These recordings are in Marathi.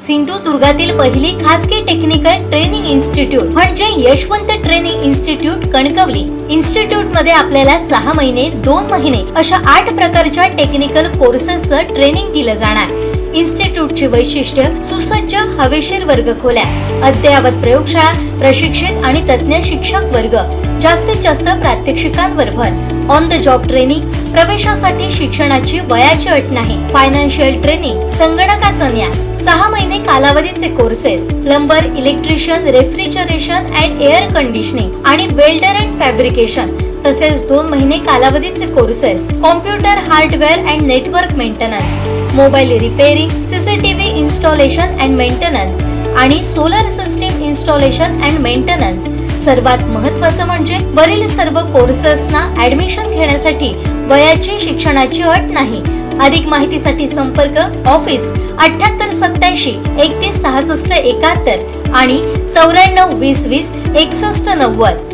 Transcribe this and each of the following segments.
सिंधुदुर्गातील पहिली खासगी टेक्निकल ट्रेनिंग इन्स्टिट्यूट म्हणजे यशवंत ट्रेनिंग इन्स्टिट्यूट कणकवली. इन्स्टिट्यूटमध्ये आपल्याला सहा महिने दोन महिने अशा आठ प्रकारच्या टेक्निकल कोर्सेसचं ट्रेनिंग दिलं जाणार. इन्स्टिट्यूटची वैशिष्ट्य सुसज्ज हवेशीर वर्ग खोल्या अद्ययावत प्रयोगशाळा प्रशिक्षित आणि तज्ज्ञ शिक्षक वर्ग जास्तीत जास्त प्रात्यक्षिकांवर भर. ऑन द जॉब ट्रेनिंग प्रवेशासाठी शिक्षणाची वयाची अट नाही. फायनान्शियल ट्रेनिंग संगणकाचं ज्ञान सहा महिने कालावधीचे courses plumber electrician refrigeration and air conditioning आणि वेल्डर अँड फॅब्रिकेशन तसेच दोन महिने कालावधीचे courses computer hardware and network maintenance mobile repairing CCTV installation and maintenance आणि solar system installation and maintenance सर्वात महत्त्वाचं म्हणजे वरील सर्व कोर्सेसना ऍडमिशन घेण्यासाठी वयाची शिक्षणाची अट नाही. अधिक माहितीसाठी संपर्क ऑफिस अठ्याहत्तर सत्याऐंशी एकतीस सहासष्ट एकाहत्तर आणि चौऱ्याण्णव वीस वीस एकसष्ट नव्वद.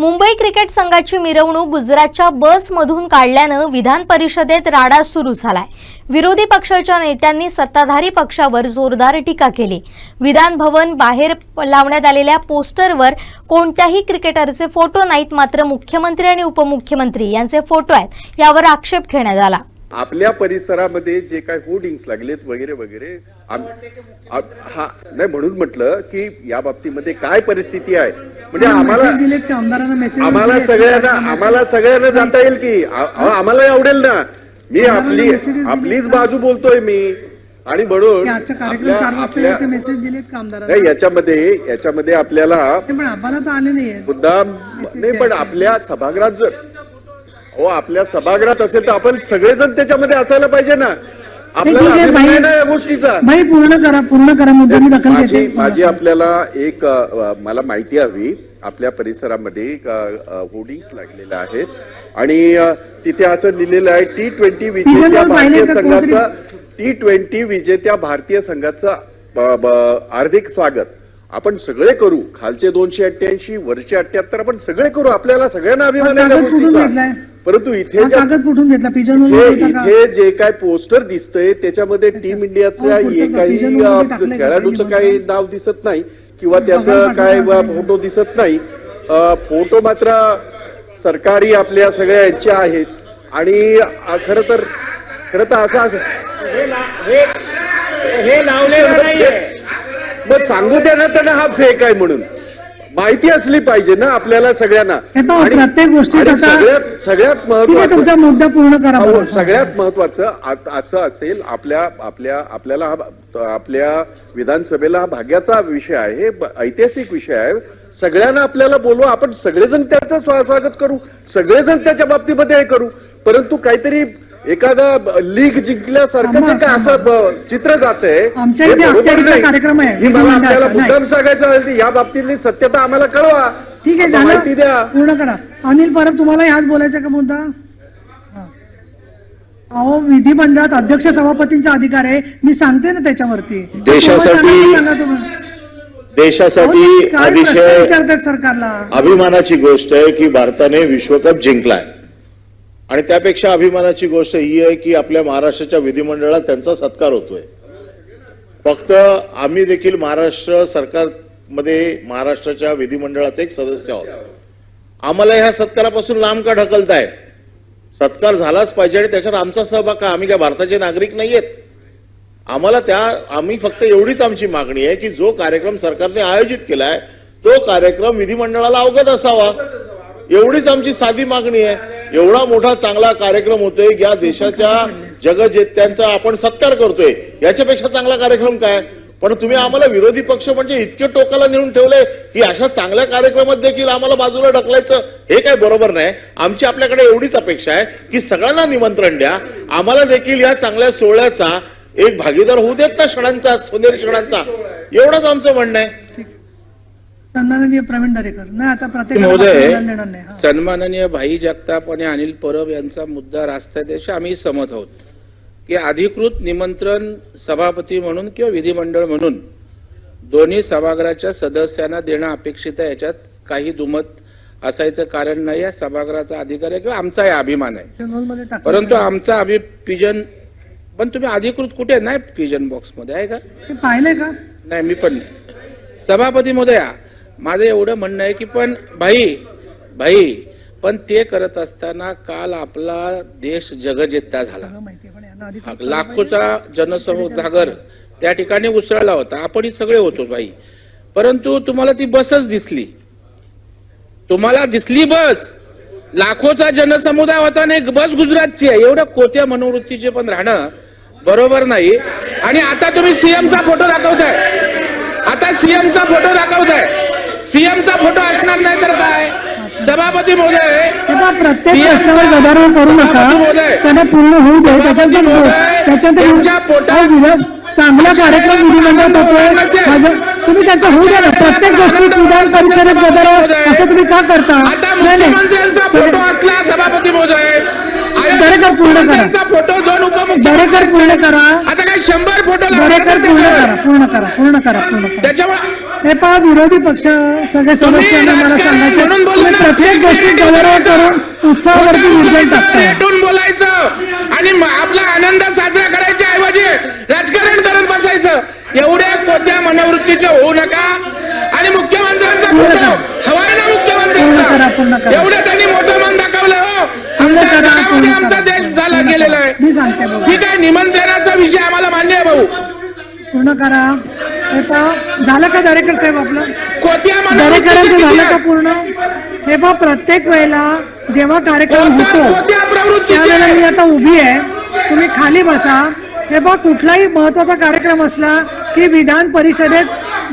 मुंबई क्रिकेट संघाची मिरवणूक गुजरातच्या बसमधून काढल्यानं विधान परिषदेत राडा सुरू झालाय. विरोधी पक्षाच्या नेत्यांनी सत्ताधारी पक्षावर जोरदार टीका केली. विधान भवन बाहेर लावण्यात आलेल्या पोस्टरवर कोणत्याही क्रिकेटरचे फोटो नाहीत मात्र मुख्यमंत्री आणि उपमुख्यमंत्री यांचे फोटो आहेत यावर आक्षेप घेण्यात आला. आपल्या परिसरामध्ये जे काय होर्डिंग्स लागलेत वगैरे वगैरे हा नाही म्हणून म्हटलं की या बाबतीमध्ये काय परिस्थिती आहे? म्हणजे आम्हाला आम्हाला? सगळ्यांना आम्हाला सगळ्यांना जाता येईल की? आम्हाला आवडेल ना? मी आपली आपलीच? बाजू बोलतोय मी. आणि म्हणून नाही याच्यामध्ये याच्यामध्ये आपल्याला मुद्दाम नाही पण आपल्या सभागृहात जर हो आपल्या सभागृहात असेल तर आपण सगळेजण त्याच्यामध्ये असायला पाहिजे ना. आपल्याला गोष्टीचा. पूर्ण करा पूर्ण करा मुद्दा मी दखल माझी माझी आपल्याला एक अ, मला माहिती हवी. आपल्या परिसरामध्ये होर्डिंग्स लागलेल्या आहेत. आणि अ, तिथे असं लिहिलेलं आहे टी ट्वेंटी विजेत्या भारतीय कोणतरी? संघाचा टी ट्वेंटी विजेत्या भारतीय संघाचा ब- हार्दिक स्वागत. आपण सगळे करू खालचे दोनशे अठ्ठ्याऐंशी वरचे अठ्याहत्तर आपण सगळे करू आपल्याला सगळ्यांना अभिमान आहे त्या गोष्टीचा. परंतु इथे ज्या कागद कुठून घेतला पिजन हे इथे जे काय पोस्टर दिसतंय त्याच्यामध्ये टीम इंडियाच्या हो, एकाही अ? खेळाडूचं काही? नाव दिसत नाही किंवा पगार त्याचं काय पाठवला नाही. फोटो दिसत नाही अ, फोटो मात्र सरकारी आपल्या सगळ्या याच्या आहेत आणि अ, खरं तर खरं तर असं असं हे लावलेलं नाहीये मग सांगू द्या ना त्यांना हा फेक आहे म्हणून. माहिती असली पाहिजे ना आपल्याला सगळ्यांना. प्रत्येक आता- सगळ्यात सगळ्यात महत्वाचं मुद्दा पूर्ण करा. सगळ्यात महत्वाचं असं असेल आपल्या आपल्या आपल्याला हा आपल्या विधानसभेला हा भाग्याचा विषय आहे ऐतिहासिक विषय आहे. सगळ्यांना आपल्याला बोलवा आपण सगळेजण त्याचं स्वा- स्वागत करू. सगळेजण त्याच्या बाबतीमध्ये हे करू. परंतु काहीतरी एखादा लीग जिंकल्यासारखं जे काय असं चित्र जात आमच्या इथे अखत्यारीचा कार्यक्रम आहे, आपल्याला. मुद्दाम सांगायचं आहे या बाबतीतली सत्यता आम्हाला कळवा. ठीक आहे माहिती द्या. पूर्ण करा. अनिल परब तुम्हाला ह्याच बोलायचा का मुद्दा. अहो विधिमंडळात अध्यक्ष सभापतींचा अधिकार आहे. मी सांगते ना त्याच्यावरती. देशासाठी- देशासाठी अतिशय सरकारला? अभिमानाची गोष्ट आहे की भारताने विश्वकप जिंकलाय. आणि त्यापेक्षा अभिमानाची गोष्ट ही आहे की आपल्या महाराष्ट्राच्या विधिमंडळात त्यांचा सत्कार होतोय. फक्त आम्ही देखील महाराष्ट्र सरकारमध्ये महाराष्ट्राच्या विधिमंडळाचे एक सदस्य आहोत. आम्हाला ह्या सत्कारापासून लांब का ढकलताय? सत्कार झालाच पाहिजे आणि त्याच्यात आमचा सहभाग का? आम्ही काय भारताचे नागरिक नाहीयेत. आम्हाला त्या आम्ही फक्त एवढीच आमची मागणी आहे की जो कार्यक्रम सरकारने आयोजित केलाय तो कार्यक्रम विधिमंडळाला अवगत असावा. एवढीच आमची साधी मागणी आहे. एवढा मोठा चांगला कार्यक्रम होतोय या देशाच्या जगजेत्यांचा आपण सत्कार करतोय. याच्यापेक्षा चांगला कार्यक्रम काय? पण तुम्ही आम्हाला विरोधी पक्ष म्हणजे इतके टोकाला नेऊन ठेवले की अशा चांगल्या कार्यक्रमात देखील आम्हाला बाजूला ढकलायचं हे काय बरोबर नाही. आमची आपल्याकडे एवढीच अपेक्षा आहे की सगळ्यांना निमंत्रण द्या. आम्हाला देखील या चांगल्या सोहळ्याचा एक भागीदार होऊ देत ना क्षणांचा सोनेरी क्षणांचा एवढंच आमचं म्हणणं आहे. सन्माननीय प्रवीण दरेकर. नाही आता प्रत्येक. सन्माननीय भाई जगताप आणि अनिल परब यांचा मुद्दा राष्ट्राध्यक्ष आम्ही सहमत आहोत. की अधिकृत निमंत्रण सभापती म्हणून किंवा विधिमंडळ म्हणून दोन्ही सभागृहाच्या सदस्यांना देणं अपेक्षित आहे. याच्यात काही दुमत असायचं कारण नाही. या सभागृहाचा अधिकार आहे किंवा आमचाही अभिमान आहे. परंतु आमचा अभि पिजन पण तुम्ही अधिकृत कुठे नाही फ्युजन बॉक्समध्ये आहे का? पाहिलंय का? नाही मी पण. सभापती महोदया माझं एवढं म्हणणं आहे की पण भाई भाई पण ते करत असताना काल आपला देश जगजेत्ता झाला. लाखोचा जनसमूह जागर त्या ठिकाणी उसळला होता. आपणही सगळे होतो बाई परंतु तुम्हाला ती बसच दिसली. तुम्हाला दिसली बस. लाखोचा जनसमुदाय होता एक बस गुजरातची आहे. एवढं कोत्या मनोवृत्तीचे पण राहणं बरोबर नाही. आणि आता तुम्ही सीएमचा फोटो दाखवताय. आता सीएमचा फोटो दाखवताय. सीएमचा फोटो असणार नाही तर काय? सभापती महोदय प्रत्येक प्रश्नावर गदारोळ करू नका. त्यांना पूर्ण होऊ दे चांगला कार्यक्रम विधिमंडळात होतोय. माझं- तुम्ही त्यांचा होऊ द्या ना. प्रत्येक गोष्टीत विधान परिषदेत गदारोळ. असं तुम्ही का करता? फोटो असला सभापती महोदय. दरेकर पूर्ण करा. फोटो दोन दरेकर उपमुख्यमंत्र्यांचे पूर्ण करा. आता काय शंभर फोटो दरेकर पूर्ण करा. पूर्ण करा. पूर्ण करा. पूर्ण करा. त्याच्यामुळे हे पहा विरोधी पक्ष सगळे सदस्यांना मला सांगायचं. प्रत्येक गोष्टीत गदारोळ करून उत्साहावरती निर्णय रेटून बोलायचं. आणि आपला आनंद साजरा करायच्या ऐवजी राजकारण करत बसायचं. एवढ्या कोत्या मनोवृत्तीचे होऊ नका. आणि मुख्यमंत्र्यांचा. हवाय ना मुख्यमंत्र्यांचा. करा. एवढं त्यांनी मोठं मन दाखवलं हो. आमचा. देश झाला गेलेला. आहे. मी सांगते बघा. ठीक आहे निमंत्रणाचा विषय आम्हाला मान्य आहे भाऊ? पूर्ण करा. हे पहा झालं का दरेकर साहेब आपलं? दरेकरांचं झालं का पूर्ण? हे पहा प्रत्येक वेळेला जेव्हा कार्यक्रम होतो? त्यावेळेला मी आता उभी आहे. तुम्ही खाली बसा. हे पहा कुठलाही महत्त्वाचा कार्यक्रम असला की विधान परिषदेत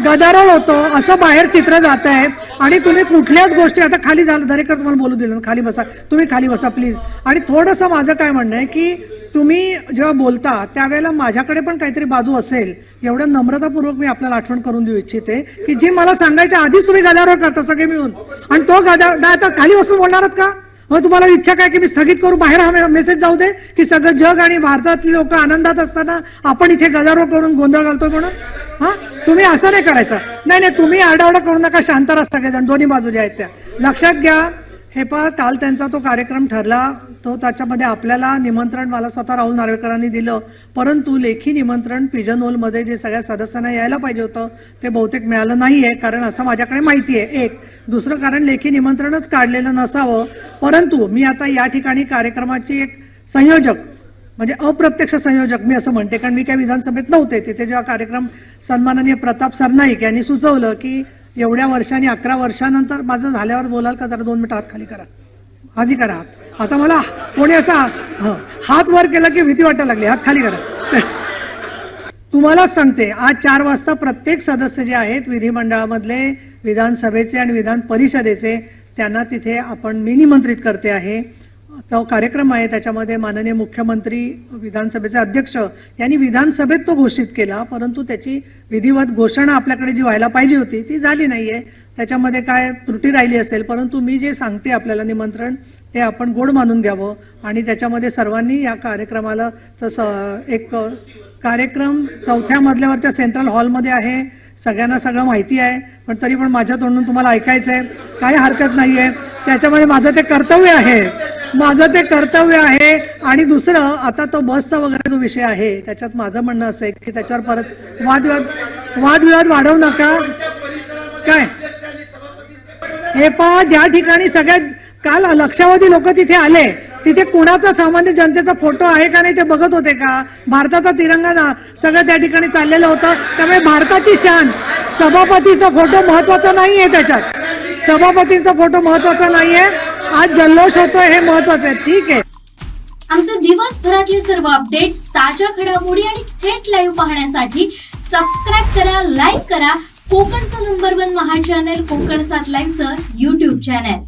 गदारोळ होतो असं बाहेर चित्र जात आहे आणि तुम्ही कुठल्याच गोष्टी आता खाली झालं दरेकर तुम्हाला बोलू दिलं खाली बसा तुम्ही खाली बसा प्लीज आणि थोडंसं माझं काय म्हणणं आहे की तुम्ही जेव्हा बोलता त्यावेळेला माझ्याकडे पण काहीतरी बाजू असेल. एवढं नम्रतापूर्वक मी आपल्याला आठवण करून देऊ इच्छिते की जी मला सांगायच्या आधीच तुम्ही गदारोळ करता सगळे मिळून. आणि तो गदा आता खाली बसून बोलणार का? मग तुम्हाला इच्छा काय की मी स्थगित करू बाहेर हा मेसेज जाऊ दे? की सगळं जग आणि भारतातले लोक आनंदात असताना आपण इथे गजारो करून गोंधळ घालतो म्हणून? हा? तुम्ही असं नाही करायचं. नाही नाही तुम्ही आडावडा करू नका शांत राहा सगळेजण. दोन्ही बाजू ज्या आहेत त्या. लक्षात घ्या हे पहा काल त्यांचा तो कार्यक्रम ठरला. तो त्याच्यामध्ये आपल्याला निमंत्रण मला स्वतः राहुल नार्वेकरांनी दिलं. परंतु लेखी निमंत्रण पिजन होलमध्ये जे सगळ्या सदस्यांना यायला पाहिजे होतं ते बहुतेक मिळालं नाही आहे कारण असं माझ्याकडे माहिती आहे. एक. दुसरं कारण लेखी निमंत्रणच काढलेलं नसावं. परंतु मी आता या ठिकाणी कार्यक्रमाचे एक संयोजक म्हणजे अप्रत्यक्ष संयोजक मी असं म्हणते कारण मी काही विधानसभेत नव्हते. तिथे जेव्हा कार्यक्रम सन्माननीय प्रताप सरनाईक यांनी सुचवलं की एवढ्या वर्षांनी अकरा वर्षानंतर माझं झाल्यावर बोलाल का? जरा दोन मिनटं हात खाली करा. आधी करा हात. आता मला कोणी असा हात वर केला की भीती वाटायला लागली. हात खाली करा. तुम्हाला सांगते आज चार वाजता प्रत्येक सदस्य जे आहेत विधिमंडळामधले विधानसभेचे आणि विधान परिषदेचे त्यांना तिथे आपण मी निमंत्रित करते आहे. तो कार्यक्रम आहे. त्याच्यामध्ये माननीय मुख्यमंत्री विधानसभेचे अध्यक्ष यांनी विधानसभेत तो घोषित केला. परंतु त्याची विधिवत घोषणा आपल्याकडे जी व्हायला पाहिजे होती ती झाली नाही आहे त्याच्यामध्ये काय त्रुटी राहिली असेल परंतु मी जे सांगते आपल्याला निमंत्रण ते आपण गोड मानून घ्यावं. आणि त्याच्यामध्ये सर्वांनी या कार्यक्रमाला तसं एक कार्यक्रम चौथ्या मजल्यावरच्या सेंट्रल हॉलमध्ये आहे. सगळ्यांना सगळं माहिती आहे. पण तरी पण माझ्या तोंडून तुम्हाला ऐकायचं आहे काही हरकत नाही आहे त्याच्यामध्ये माझं ते कर्तव्य आहे. माझं ते कर्तव्य आहे. आणि दुसरं आता तो बसचा वगैरे जो विषय आहे त्याच्यात माझं म्हणणं असं आहे की त्याच्यावर परत वादविवाद वादविवाद वाढवू नका. काय? हे पहा ज्या ठिकाणी सगळ्यात काल लक्षावधी लोक तिथे आले तिथे कुणाचा सामान्य जनतेचा फोटो आहे का नाही ते बघत होते का? भारताचा तिरंगा सगळं त्या ठिकाणी चाललेलं होतं. त्यामुळे भारताची शान सभापतीचा फोटो महत्त्वाचा नाहीये त्याच्यात. सभापतींचा फोटो महत्त्वाचा नाहीये. आज जल्लोष होतोय हे महत्वाचं आहे. ठीक आहे. आमचे दिवसभरातले सर्व अपडेट्स ताज्या घडामोडी आणि थेट लाईव्ह पाहण्यासाठी सबस्क्राईब करा लाईक करा. कोकणचं नंबर वन महा चॅनल कोकण सात लाईव्हचं युट्यूब चॅनल